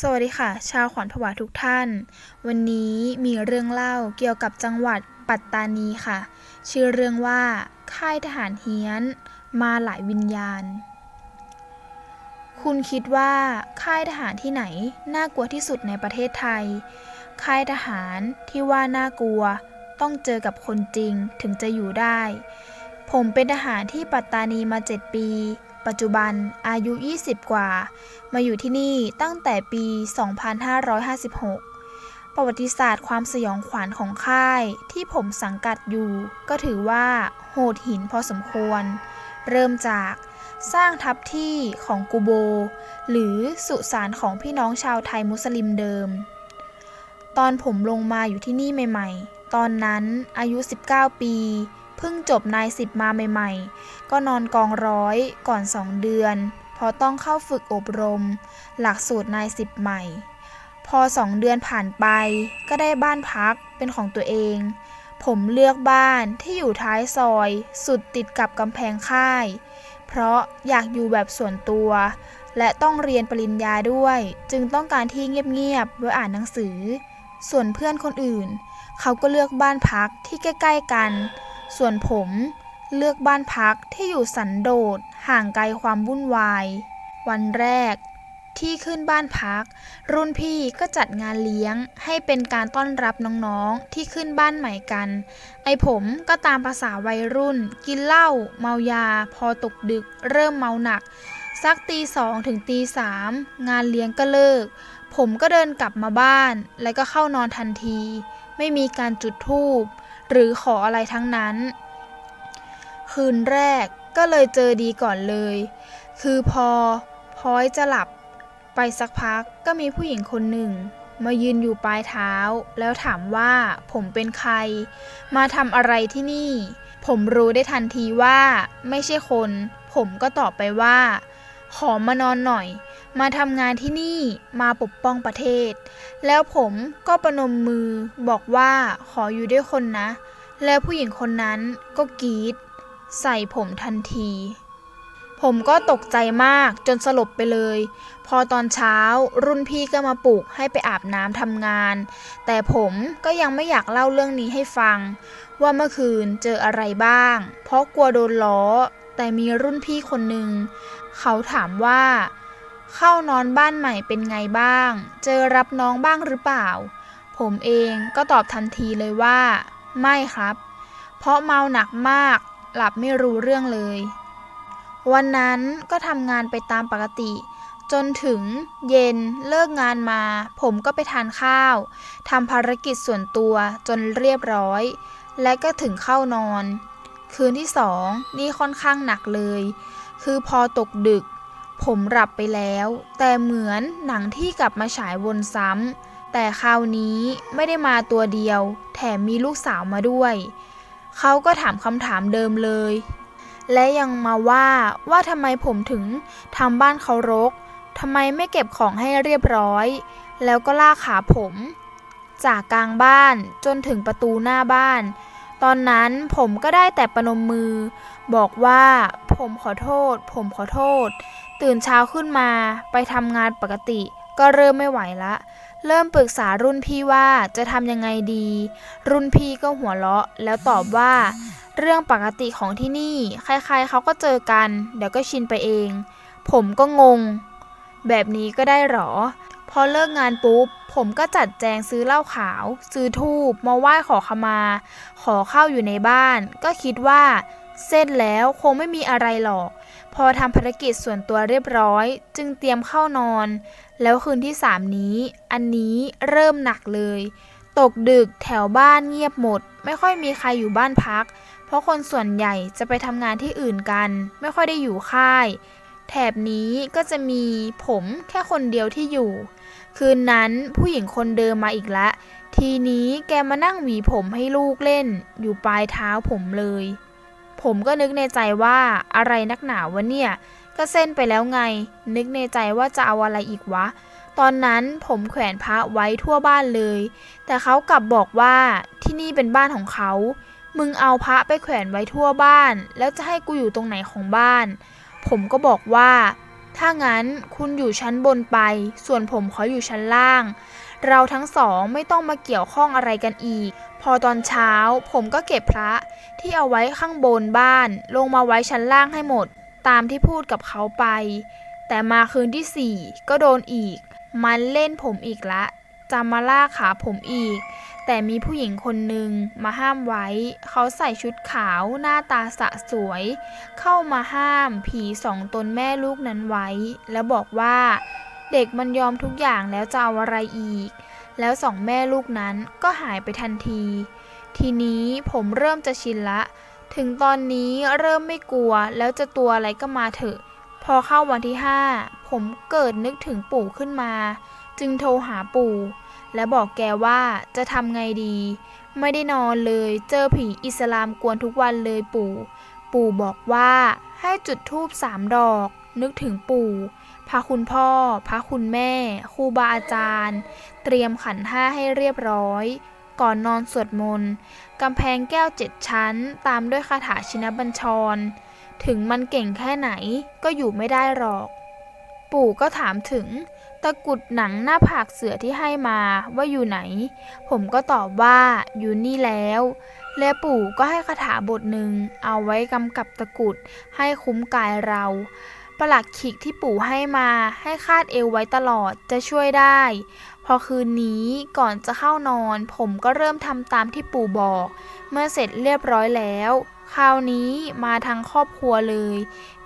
สวัสดีค่ะ ชาวขวัญผวาทุกท่าน วันนี้มีเรื่องเล่าเกี่ยวกับจังหวัดปัตตานีค่ะ ชื่อเรื่องว่า ค่ายทหารเฮี้ยน มาหลายวิญญาณ คุณคิดว่าค่ายทหารที่ไหน น่ากลัวที่สุดในประเทศไทย ค่ายทหารที่ว่าน่ากลัว ต้องเจอกับคนจริงถึงจะอยู่ได้ ผมเป็นทหารที่ปัตตานีมา 7 ปี ปัจจุบันอายุ 20 กว่า มาอยู่ที่นี่ตั้งแต่ปี 2556 ประวัติศาสตร์ความสยองขวัญของค่ายที่ผมสังกัดอยู่ ก็ถือว่าโหดหินพอสมควร เริ่มจากสร้างทับที่ของกูโบ หรือสุสานของพี่น้องชาวไทยมุสลิมเดิม ตอนผมลงมาอยู่ที่นี่ใหม่ ๆ ตอนนั้นอายุ 19 ปี เพิ่งจบนายสิบมาใหม่ๆ ก็นอนกองร้อยก่อน2เดือนเพราะต้องเข้าฝึกอบรม หลักสูตรนายสิบใหม่ พอสองเดือนผ่านไป ก็ได้บ้านพักเป็นของตัวเอง ผมเลือกบ้านที่อยู่ท้ายซอย สุดติดกับกำแพงค่าย เพราะอยากอยู่แบบส่วนตัว และต้องเรียนปริญญาด้วย จึงต้องการที่เงียบๆไว้อ่านหนังสือ ส่วนเพื่อนคนอื่น เขาก็เลือกบ้านพักที่ใกล้ ๆ กัน ส่วนผมเลือกบ้านพักที่อยู่สันโดษห่างไกลความวุ่นวาย วันแรกที่ขึ้นบ้านพัก รุ่นพี่ก็จัดงานเลี้ยงให้เป็นการต้อนรับน้องๆที่ขึ้นบ้านใหม่กัน ไอผมก็ตามภาษาวัยรุ่น กินเหล้าเมายา พอตกดึก เริ่มเมาหนัก สักตีสองถึงตีสามงานเลี้ยงก็เลิก ผมก็เดินกลับมาบ้าน แล้วก็เข้านอนทันที ไม่มีการจุดธูป หรือขออะไรทั้งนั้น คืนแรกก็เลยเจอดีก่อนเลย คือพอพอยจะหลับไปสักพักก็มีผู้หญิงคนหนึ่ง มายืนอยู่ปลายเท้า แล้วถามว่าผมเป็นใคร มาทำอะไรที่นี่ ผมรู้ได้ทันทีว่า ไม่ใช่คน ผมก็ตอบไปว่า ขอมานอนหน่อย มาทำงานที่นี่มาปกป้องประเทศ แล้วผมก็ประนมมือบอกว่าขออยู่ด้วยคนนะ แล้วผู้หญิงคนนั้นก็กรีดใส่ผมทันที ผมก็ตกใจมากจนสลบไปเลย พอตอนเช้ารุ่นพี่ก็มาปลุกให้ไปอาบน้ำทำงาน แต่ผมก็ยังไม่อยากเล่าเรื่องนี้ให้ฟัง ว่าเมื่อคืนเจออะไรบ้าง เพราะกลัวโดนล้อ แต่มีรุ่นพี่คนหนึ่ง เขาถามว่า เข้านอนบ้านใหม่เป็นไงบ้าง เจอรับน้องบ้างหรือเปล่า ผมเองก็ตอบทันทีเลยว่า ไม่ครับ เพราะเมาหนักมาก หลับไม่รู้เรื่องเลย วันนั้นก็ทำงานไปตามปกติ จนถึงเย็นเลิกงานมา ผมก็ไปทานข้าวทำภารกิจส่วนตัวจนเรียบร้อย และก็ถึงเข้านอน คืนที่สองนี่ค่อนข้างหนักเลย คือพอตกดึก ผมหลับไปแล้ว แต่เหมือนหนังที่กลับมาฉายวนซ้ำ แต่คราวนี้ไม่ได้มาตัวเดียว แถมมีลูกสาวมาด้วย เขาก็ถามคำถามเดิมเลย และยังมาว่าว่าทำไมผมถึงทำบ้านเขารกทำไมไม่เก็บของให้เรียบร้อย แล้วก็ลากขาผม จากกลางบ้านจนถึงประตูหน้าบ้าน ตอนนั้นผมก็ได้แต่ประนมมือ บอกว่าผมขอโทษ ผมขอโทษ ตื่นเช้าขึ้นมาไปทำงานปกติ ก็เริ่มไม่ไหวละ เริ่มปรึกษารุ่นพี่ว่าจะทำยังไงดี รุ่นพี่ก็หัวเราะ แล้วตอบว่า เรื่องปกติของที่นี่ ใครๆเขาก็เจอกัน เดี๋ยวก็ชินไปเอง ผมก็งง แบบนี้ก็ได้หรอ พอเลิกงานปุ๊บ ผมก็จัดแจงซื้อเหล้าขาว ซื้อทูบมาไหว้ขอขมา ขอเข้าอยู่ในบ้าน ก็คิดว่า เสร็จแล้วคงไม่มีอะไรหรอก อทำภารกิจส่วนตัวเรียบร้อย จึงเตรียมเข้านอน แล้วคืนที่สามนี้ อันนี้เริ่มหนักเลย ตกดึกแถวบ้านเงียบหมด ไม่ค่อยมีใครอยู่บ้านพัก เพราะคนส่วนใหญ่จะไปทำงานที่อื่นกัน ไม่ค่อยได้อยู่ค่าย แถบนี้ก็จะมีผมแค่คนเดียวที่อยู่ คืนนั้นผู้หญิงคนเดิมมาอีกล้วทีนี้แกมานั่งหวีผมให้ลูกเล่น อยู่ปลายเท้าผมเลย ผมก็นึกในใจว่าอะไรนักหนาวะเนี่ย ก็เส้นไปแล้วไง นึกในใจว่าจะเอาอะไรอีกวะ ตอนนั้นผมแขวนพระไว้ทั่วบ้านเลย แต่เขากลับบอกว่าที่นี่เป็นบ้านของเขา มึงเอาพระไปแขวนไว้ทั่วบ้าน แล้วจะให้กูอยู่ตรงไหนของบ้าน ผมก็บอกว่า ถ้างั้นคุณอยู่ชั้นบนไป ส่วนผมขออยู่ชั้นล่าง เราทั้งสองไม่ต้องมาเกี่ยวข้องอะไรกันอีก พอตอนเช้าผมก็เก็บพระที่เอาไว้ข้างบนบ้าน ลงมาไว้ชั้นล่างให้หมด ตามที่พูดกับเขาไป แต่มาคืนที่สี่ก็โดนอีก มันเล่นผมอีกละจะมาล่ากขาผมอีก แต่มีผู้หญิงคนหนึ่งมาห้ามไว้ เขาใส่ชุดขาวหน้าตาสะสวย เข้ามาห้ามผีสองตนแม่ลูกนั้นไว้ แล้วบอกว่า เด็กมันยอมทุกอย่างแล้วจะเอาอะไรอีก แล้วสองแม่ลูกนั้นก็หายไปทันที ทีนี้ผมเริ่มจะชินละ ถึงตอนนี้เริ่มไม่กลัวแล้วจะตัวอะไรก็มาเถอะ พอเข้าวันที่ห้าผมเกิดนึกถึงปู่ขึ้นมา จึงโทรหาปู่ และบอกแกว่าจะทำไงดี ไม่ได้นอนเลย เจอผีอิสลามกวนทุกวันเลยปู่ ปู่บอกว่าให้จุดธูปสามดอก นึกถึงปู่ พระคุณพ่อ พระคุณแม่ ครูบาอาจารย์ เตรียมขันห้าให้เรียบร้อย ก่อนนอนสวดมนต์กำแพงแก้วเจ็ดชั้น ตามด้วยคาถาชินบัญชร ถึงมันเก่งแค่ไหนก็อยู่ไม่ได้หรอก ปู่ก็ถามถึง ตะกุดหนังหน้าผากเสือที่ให้มาว่าอยู่ไหน ผมก็ตอบว่าอยู่นี่แล้วและปู่ก็ให้คาถาบทหนึ่งเอาไว้กำกับตะกุดให้คุ้มกายเรา ประหลักขิกที่ปู่ให้มาให้คาดเอวไว้ตลอดจะช่วยได้ พอคืนนี้ก่อนจะเข้านอน ผมก็เริ่มทำตามที่ปู่บอก เมื่อเสร็จเรียบร้อยแล้ว คราวนี้มาทั้งครอบครัวเลย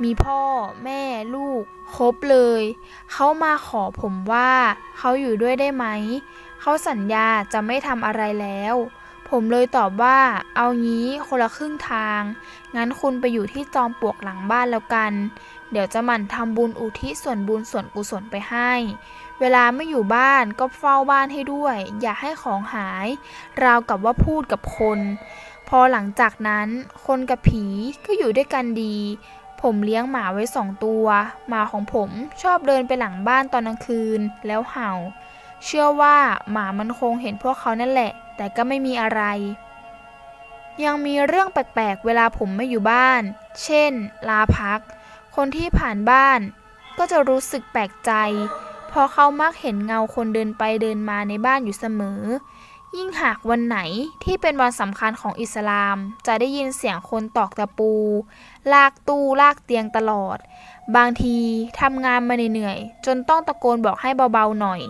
มีพ่อ แม่ลูก ครบเลย เขามาขอผมว่า เขาอยู่ด้วยได้ไหม เขาสัญญาจะไม่ทำอะไรแล้วผมเลยตอบว่าเอางี้คนละครึ่งทาง งั้นคุณไปอยู่ที่จอมปลวกหลังบ้านแล้วกัน เดี๋ยวจะหมั่นทำบุญอุทิศส่วนบุญส่วนกุศลไปให้ เวลาไม่อยู่บ้านก็เฝ้าบ้านให้ด้วย อย่าให้ของหาย ราวกับว่าพูดกับคน พอหลังจากนั้น คนกับผีก็อยู่ด้วยกันดี ผมเลี้ยงหมาไว้สองตัวหมาของผมชอบเดินไปหลังบ้านตอนกลางคืนแล้วเห่า เชื่อว่าหมามันคงเห็นพวกเขานั่นแหละ แต่ก็ไม่มีอะไรยังมีเรื่องแปลกๆ เวลาผมไม่อยู่บ้าน เช่น ลาพัก คนที่ผ่านบ้าน ก็จะรู้สึกแปลกใจ เพราะเขามักเห็นเงาคนเดินไปเดินมาในบ้านอยู่เสมอ ยิ่งหากวันไหนที่เป็นวันสำคัญของอิสลาม จะได้ยินเสียงคนตอกตะปู ลากตู้ลากเตียงตลอด บางทีทำงานมาเหนื่อยจนต้องตะโกนบอกให้เบาๆหน่อย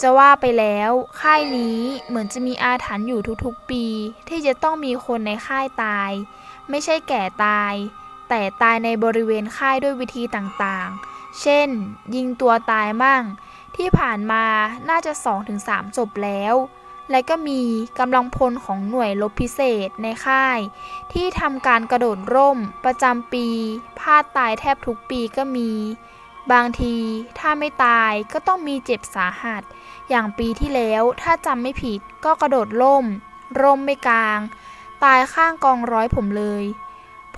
จะว่าไปแล้วค่ายนี้เหมือนจะมีอาถรรพ์อยู่ทุกๆปี ที่จะต้องมีคนในค่ายตาย ไม่ใช่แก่ตาย แต่ตายในบริเวณค่ายด้วยวิธีต่างๆ เช่น ยิงตัวตายมั่ง ที่ผ่านมาน่าจะ 2-3ศพแล้ว และก็มีกำลังพลของหน่วยรบพิเศษในค่าย ที่ทำการกระโดดร่มประจำปีพลาดตายแทบทุกปีก็มี บางทีถ้าไม่ตายก็ต้องมีเจ็บสาหัส อย่างปีที่แล้วถ้าจำไม่ผิดก็กระโดดร่ม ร่มไม่กลาง ตายข้างกองร้อยผมเลย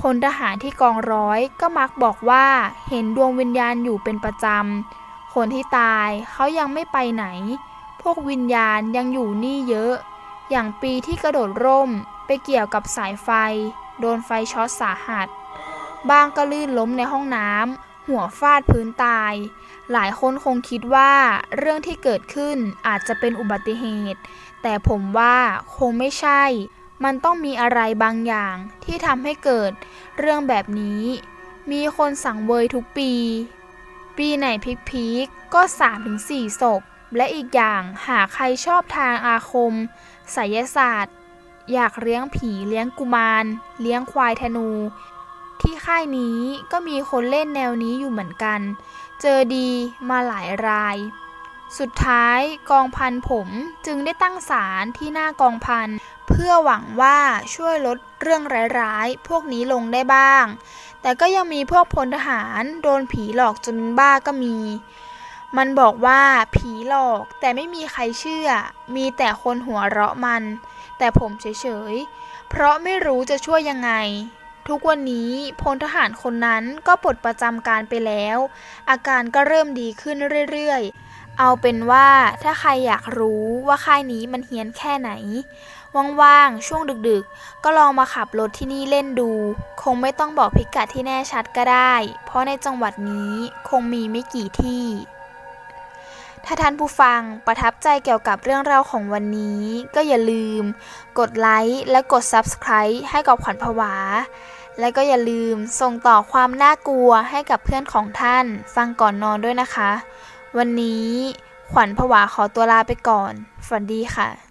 พลทหารที่กองร้อยก็มักบอกว่าเห็นดวงวิญญาณอยู่เป็นประจำ คนที่ตายเขายังไม่ไปไหน พวกวิญญาณยังอยู่นี่เยอะ อย่างปีที่กระโดดร่มไปเกี่ยวกับสายไฟ โดนไฟช็อตสาหัส บางก็ลื่นล้มในห้องน้ำหัวฟาดพื้นตาย หลายคนคงคิดว่าเรื่องที่เกิดขึ้นอาจจะเป็นอุบัติเหตุ แต่ผมว่าคงไม่ใช่ มันต้องมีอะไรบางอย่างที่ทำให้เกิดเรื่องแบบนี้ มีคนสั่งเวยทุกปี ปีไหนพีคๆก็ 3-4ศพ และอีกอย่างหากใครชอบทางอาคมไสยศาสตร์ อยากเลี้ยงผีเลี้ยงกุมาร เลี้ยงควายธนู ที่ค่ายนี้ก็มีคนเล่นแนวนี้อยู่เหมือนกัน เจอดีมาหลายราย สุดท้ายกองพันผมจึงได้ตั้งศาลที่หน้ากองพัน พื่อหวังว่าช่วยลดเรื่องร้ายๆ พวกนี้ลงได้บ้าง แต่ก็ยังมีพวกพลทหารโดนผีหลอกจนเป็นบ้าก็มี มันบอกว่าผีหลอกแต่ไม่มีใครเชื่อ มีแต่คนหัวเราะมัน แต่ผมเฉยๆ เพราะไม่รู้จะช่วยยังไง ทุกวันนี้พลทหารคนนั้นก็ปลดประจำการไปแล้ว อาการก็เริ่มดีขึ้นเรื่อยๆเอาเป็นว่าถ้าใครอยากรู้ว่าค่ายนี้มันเฮี้ยนแค่ไหน ว่างๆ ช่วงดึกๆ ก็ลองมาขับรถที่นี่เล่นดู คงไม่ต้องบอกพิกัดที่แน่ชัดก็ได้ เพราะในจังหวัดนี้คงมีไม่กี่ที่ ถ้าท่านผู้ฟังประทับใจเกี่ยวกับเรื่องราวของวันนี้ ก็อย่าลืม กดไลค์และกด Subscribe ให้กับขวัญผวา และก็อย่าลืมส่งต่อความน่ากลัวให้กับเพื่อนของท่าน ฟังก่อนนอนด้วยนะคะ วันนี้ขวัญผวาขอตัวลาไปก่อน ฝันดีค่ะ